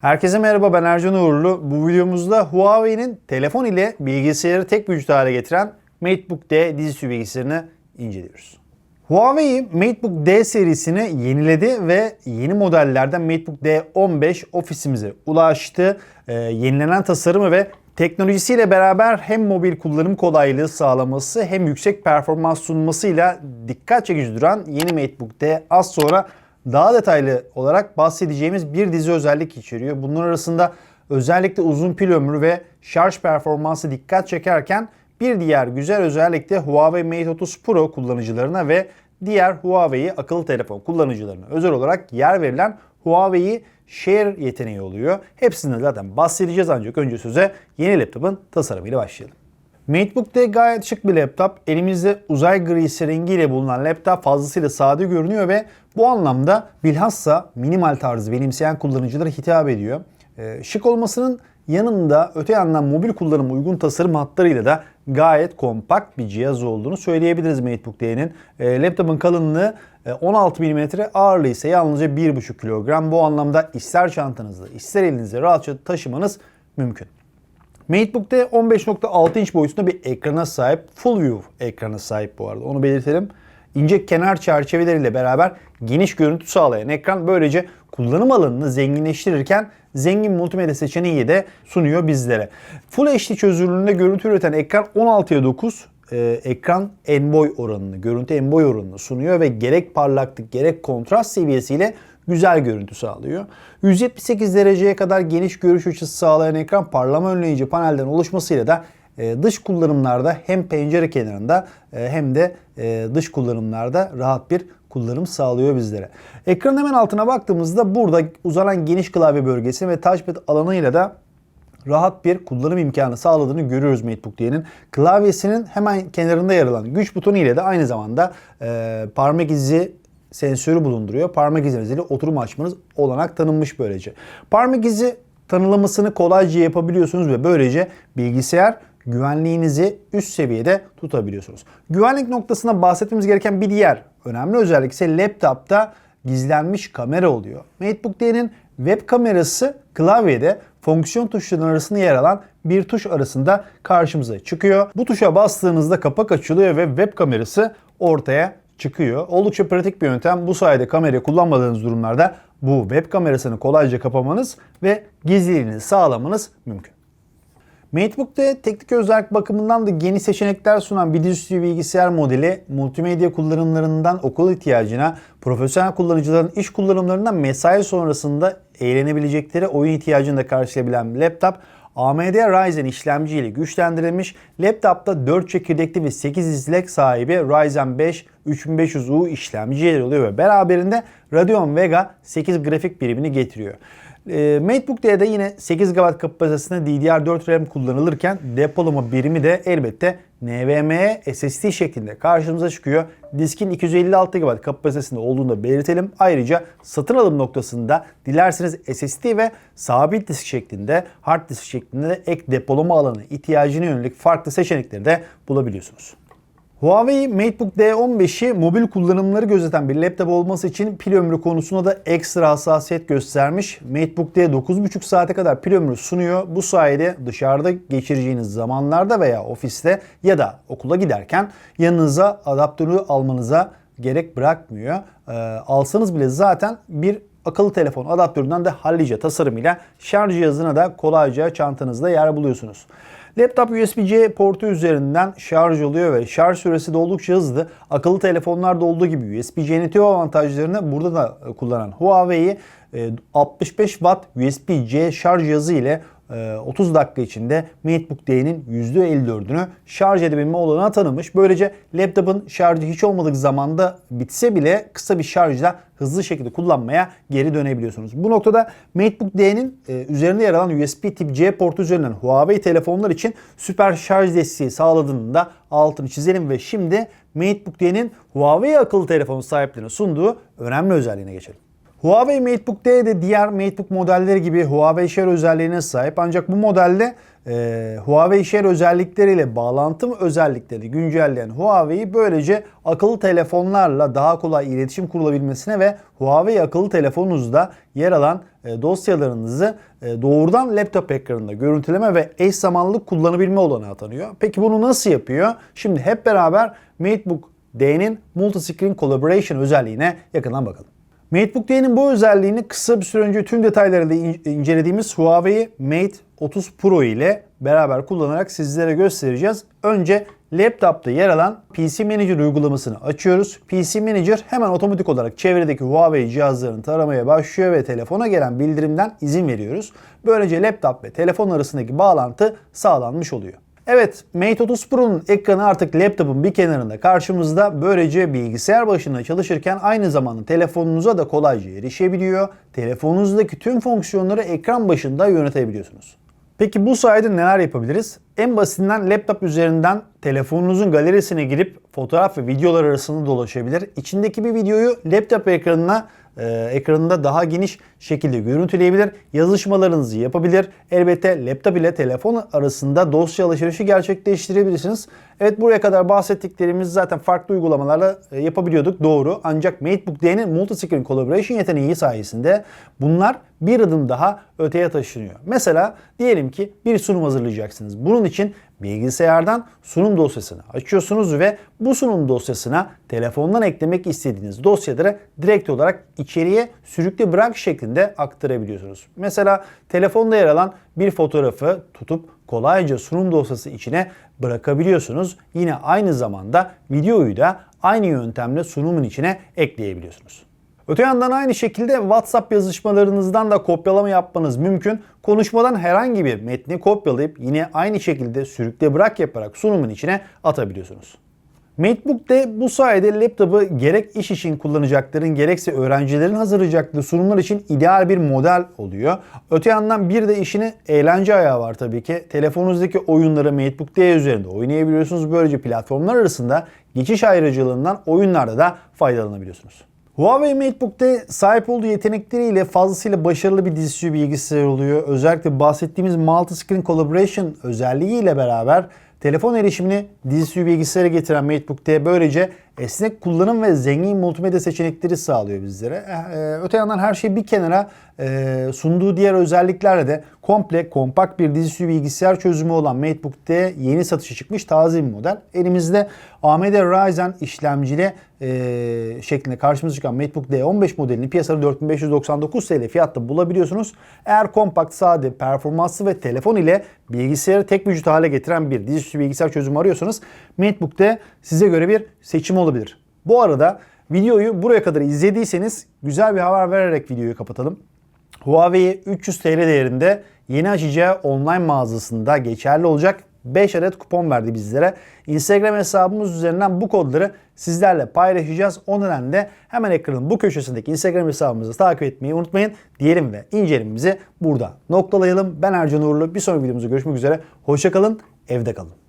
Herkese merhaba ben Ercan Uğurlu. Bu videomuzda Huawei'nin telefon ile bilgisayarı tek vücut hale getiren MateBook D dizüstü bilgisayarını inceliyoruz. Huawei MateBook D serisini yeniledi ve yeni modellerden MateBook D15 ofisimize ulaştı. Ee, yenilenen tasarımı ve teknolojisiyle beraber hem mobil kullanım kolaylığı sağlaması hem yüksek performans sunmasıyla dikkat çekici duran yeni MateBook D az sonra daha detaylı olarak bahsedeceğimiz bir dizi özellik içeriyor. Bunlar arasında özellikle uzun pil ömrü ve şarj performansı dikkat çekerken bir diğer güzel özellik de Huawei Mate 30 Pro kullanıcılarına ve diğer Huawei akıllı telefon kullanıcılarına özel olarak yer verilen Huawei Share yeteneği oluyor. Hepsinden zaten bahsedeceğiz ancak önce söze yeni laptopun tasarımıyla başlayalım. MateBook D gayet şık bir laptop. Elimizde uzay grisi rengiyle bulunan laptop fazlasıyla sade görünüyor ve bu anlamda bilhassa minimal tarzı benimseyen kullanıcılara hitap ediyor. Ee, şık olmasının yanında öte yandan mobil kullanıma uygun tasarım hatlarıyla da gayet kompakt bir cihaz olduğunu söyleyebiliriz MateBook D'nin. E, laptopun kalınlığı e, 16 mm, ağırlığı ise yalnızca 1,5 kilogram. Bu anlamda ister çantanızda ister elinizde rahatça taşımanız mümkün. MateBook D 15.6 inç boyutunda bir ekrana sahip. Full view ekrana sahip bu arada onu belirtelim. İnce kenar çerçeveleriyle beraber geniş görüntü sağlayan ekran böylece kullanım alanını zenginleştirirken zengin multimedya seçeneği de sunuyor bizlere. Full HD çözünürlüğünde görüntü üreten ekran 16'ya 9 e, ekran en boy oranını, görüntü en boy oranını sunuyor ve gerek parlaklık gerek kontrast seviyesiyle güzel görüntü sağlıyor. 178 dereceye kadar geniş görüş açısı sağlayan ekran parlama önleyici panelden oluşmasıyla da e, dış kullanımlarda hem pencere kenarında e, hem de e, dış kullanımlarda rahat bir kullanım sağlıyor bizlere. Ekranın hemen altına baktığımızda burada uzanan geniş klavye bölgesi ve touchpad alanıyla da rahat bir kullanım imkanı sağladığını görüyoruz MateBook D'nin. Klavyesinin hemen kenarında yer alan güç butonu ile de aynı zamanda e, parmak izi sensörü bulunduruyor. Parmak izinizle oturum açmanız olanak tanınmış böylece. Parmak izi tanımlamasını kolayca yapabiliyorsunuz ve böylece bilgisayar güvenliğinizi üst seviyede tutabiliyorsunuz. Güvenlik noktasına bahsetmemiz gereken bir diğer önemli özellik ise laptopta gizlenmiş kamera oluyor. MateBook D'nin web kamerası klavyede fonksiyon tuşlarının arasında yer alan bir tuş arasında karşımıza çıkıyor. Bu tuşa bastığınızda kapak açılıyor ve web kamerası ortaya çıkıyor. Oldukça pratik bir yöntem. Bu sayede kamerayı kullanmadığınız durumlarda bu web kamerasını kolayca kapamanız ve gizliliğini sağlamanız mümkün. MateBook'ta teknik özellik bakımından da geniş seçenekler sunan bir dizüstü bilgisayar modeli multimedya kullanımlarından okul ihtiyacına, profesyonel kullanıcıların iş kullanımlarından mesai sonrasında eğlenebilecekleri oyun ihtiyacını da karşılayabilen laptop. AMD Ryzen işlemci ile güçlendirilmiş. Laptopta 4 çekirdekli ve 8 izlek sahibi Ryzen 5 3500U işlemci yer alıyor ve beraberinde Radeon Vega 8 grafik birimini getiriyor. E, MateBook D'de yine 8 GB kapasitesinde DDR4 RAM kullanılırken depolama birimi de elbette NVMe SSD şeklinde karşımıza çıkıyor. Diskin 256 GB kapasitesinde olduğunu da belirtelim. Ayrıca satın alım noktasında dilerseniz SSD ve sabit disk şeklinde, hard disk şeklinde de ek depolama alanı ihtiyacına yönelik farklı seçenekleri de bulabiliyorsunuz. Huawei MateBook D15'i mobil kullanımları gözeten bir laptop olması için pil ömrü konusunda da ekstra hassasiyet göstermiş. MateBook D 9,5 saate kadar pil ömrü sunuyor. Bu sayede dışarıda geçireceğiniz zamanlarda veya ofiste ya da okula giderken yanınıza adaptörü almanıza gerek bırakmıyor. Ee, alsanız bile zaten bir akıllı telefon adaptöründen de hallice tasarımıyla şarj cihazına da kolayca çantanızda yer buluyorsunuz. Laptop USB-C portu üzerinden şarj oluyor ve şarj süresi de oldukça hızlı. Akıllı telefonlarda olduğu gibi USB-C'nin tüm avantajlarını burada da kullanan Huawei 65 Watt USB-C şarj cihazı ile 30 dakika içinde MateBook D'nin %54'ünü şarj edebilme olanağı tanımış. Böylece laptopun şarjı hiç olmadık zamanda bitse bile kısa bir şarjla hızlı şekilde kullanmaya geri dönebiliyorsunuz. Bu noktada MateBook D'nin üzerinde yer alan USB tip C portu üzerinden Huawei telefonlar için süper şarj desteği sağladığını da altını çizelim ve şimdi MateBook D'nin Huawei akıllı telefonu sahiplerine sunduğu önemli özelliğine geçelim. Huawei MateBook D de diğer MateBook modelleri gibi Huawei Share özelliğine sahip ancak bu modelde e, Huawei Share özellikleriyle bağlantı özellikleri güncelleyen Huawei'yi böylece akıllı telefonlarla daha kolay iletişim kurulabilmesine ve Huawei akıllı telefonunuzda yer alan e, dosyalarınızı e, doğrudan laptop ekranında görüntüleme ve eş zamanlı kullanabilme olanağı tanıyor. Peki bunu nasıl yapıyor? Şimdi hep beraber MateBook D'nin Multi-Screen Collaboration özelliğine yakından bakalım. MateBook D'nin bu özelliğini kısa bir süre önce tüm detaylarıyla in- incelediğimiz Huawei Mate 30 Pro ile beraber kullanarak sizlere göstereceğiz. Önce laptopta yer alan PC Manager uygulamasını açıyoruz. PC Manager hemen otomatik olarak çevredeki Huawei cihazlarını taramaya başlıyor ve telefona gelen bildirimden izin veriyoruz. Böylece laptop ve telefon arasındaki bağlantı sağlanmış oluyor. Evet, Mate 30 Pro'nun ekranı artık laptopun bir kenarında karşımızda. Böylece bilgisayar başında çalışırken aynı zamanda telefonunuza da kolayca erişebiliyor. Telefonunuzdaki tüm fonksiyonları ekran başında yönetebiliyorsunuz. Peki bu sayede neler yapabiliriz? En basitinden laptop üzerinden telefonunuzun galerisine girip fotoğraf ve videolar arasında dolaşabilir. İçindeki bir videoyu laptop ekranına e, ekranında daha geniş şekilde görüntüleyebilir. Yazışmalarınızı yapabilir. Elbette laptop ile telefon arasında dosya alışverişi gerçekleştirebilirsiniz. Evet buraya kadar bahsettiklerimiz zaten farklı uygulamalarla e, yapabiliyorduk doğru. Ancak MateBook D'nin Multi-Screen Collaboration yeteneği sayesinde bunlar bir adım daha öteye taşınıyor. Mesela diyelim ki bir sunum hazırlayacaksınız. Bunun için bilgisayardan sunum dosyasını açıyorsunuz ve bu sunum dosyasına telefondan eklemek istediğiniz dosyaları direkt olarak içeriye sürükle bırak şeklinde aktarabiliyorsunuz. Mesela telefonda yer alan bir fotoğrafı tutup kolayca sunum dosyası içine bırakabiliyorsunuz. Yine aynı zamanda videoyu da aynı yöntemle sunumun içine ekleyebiliyorsunuz. Öte yandan aynı şekilde WhatsApp yazışmalarınızdan da kopyalama yapmanız mümkün. Konuşmadan herhangi bir metni kopyalayıp yine aynı şekilde sürükle bırak yaparak sunumun içine atabiliyorsunuz. MateBook de bu sayede laptopu gerek iş için kullanacakların gerekse öğrencilerin hazırlayacakları sunumlar için ideal bir model oluyor. Öte yandan bir de işini eğlence ayağı var tabii ki. Telefonunuzdaki oyunları MateBook D üzerinde oynayabiliyorsunuz. Böylece platformlar arasında geçiş ayrıcalığından oyunlarda da faydalanabiliyorsunuz. Huawei MateBook'te sahip olduğu yetenekleriyle fazlasıyla başarılı bir dizüstü bilgisayar oluyor. Özellikle bahsettiğimiz Multi-Screen Collaboration özelliğiyle beraber telefon erişimini dizüstü bilgisayara getiren MateBook D böylece esnek kullanım ve zengin multimedya seçenekleri sağlıyor bizlere. Ee, öte yandan her şey bir kenara e, sunduğu diğer özelliklerle de komple kompakt bir dizüstü bilgisayar çözümü olan MateBook D yeni satışa çıkmış taze bir model. Elimizde AMD Ryzen işlemcili şeklinde karşımıza çıkan MateBook D15 modelini piyasada 4599 TL fiyatta bulabiliyorsunuz. Eğer kompakt, sade, performanslı ve telefon ile bilgisayarı tek vücut hale getiren bir dizüstü bilgisayar çözümü arıyorsanız MateBook D size göre bir seçim olabilir. Bu arada videoyu buraya kadar izlediyseniz güzel bir haber vererek videoyu kapatalım. Huawei 300 TL değerinde yeni açacağı online mağazasında geçerli olacak 5 adet kupon verdi bizlere. Instagram hesabımız üzerinden bu kodları sizlerle paylaşacağız. O nedenle hemen ekranın bu köşesindeki Instagram hesabımızı takip etmeyi unutmayın. Diyelim ve incelimimizi burada noktalayalım. Ben Ercan Uğurlu. Bir sonraki videomuzda görüşmek üzere. Hoşçakalın, evde kalın.